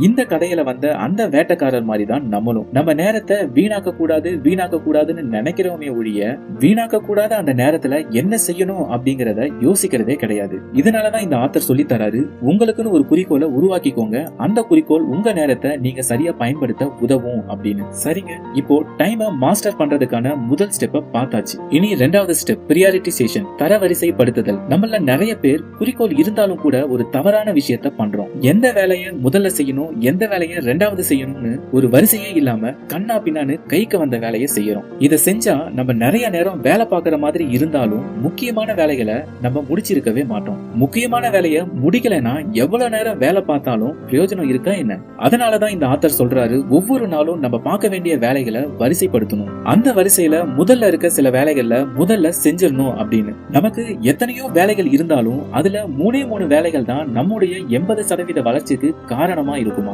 இந்த கடையில வந்த அந்த வேட்டைக்காரர் மாதிரி தான் நம்மளும். நம்ம நேரத்தை வீணாக்க கூடாது வீணாக்க கூடாதுன்னு நினைக்கிறோமே ஒழிய வீணாக்க கூடாத அந்த நேரத்துல என்ன செய்யணும் அப்படிங்கறத யோசிக்கிறதே கிடையாது. இதனாலதான் இந்த ஆத்தர் சொல்லி தராரு உங்களுக்குன்னு ஒரு குறிக்கோளை உருவாக்கிக்கோங்க. அந்த குறிக்கோள் உங்க நேரத்தை நீங்க சரியா பயன்படுத்த உதவும் அப்படின்னு. சரிங்க. இப்போ டைமை மாஸ்டர் பண்றதுக்கான முதல் ஸ்டெப்பை பார்த்தாச்சு. இனி ரெண்டாவது ஸ்டெப் பிரியாரிட்டிசேஷன் தரவரிசைப்படுத்துதல். நம்மள நிறைய பேர் குறிக்கோள் இருந்தாலும் கூட ஒரு தவறான விஷயத்த பண்றோம். எந்த வேலையை முதல்ல செய்யணும் எந்த வேலையை ரெண்டாவது செய்யணும்னு ஒரு வரிசையே இல்லாம கண்ணா பின்னான்னு கைக்கு வந்த வேலையை செய்யறோம். இதை செஞ்சா நம்ம நிறைய நேரம் வேலை பாக்குற மாதிரி இருந்தாலும் முக்கியமான வேலைகளை நம்ம முடிச்சிருக்கவே மாட்டோம். முக்கியமான வேலையை முடிக்கலைன்னா எவ்வளவு நேரம் வேலை பார்த்தாலும் பிரயோஜனம் இருக்கா என்ன? அதனாலதான் இந்த ஆத்தர் சொல்றாரு ஒவ்வொரு நாளும் நம்ம பார்க்க வேண்டிய வேலைகளை வரிசைப்படுத்தணும். அந்த வரிசையில முதல்ல இருக்க சில வேலைகள்ல முதல்ல செஞ்சிடணும் அப்படின்னு. நமக்கு எத்தனையோ வேலைகள் இருந்தாலும் அதுல மூணே மூணு வேலைகள் தான் நம்முடைய எண்பது சதவீத வளர்ச்சிக்கு காரணமா இருக்கும். Của.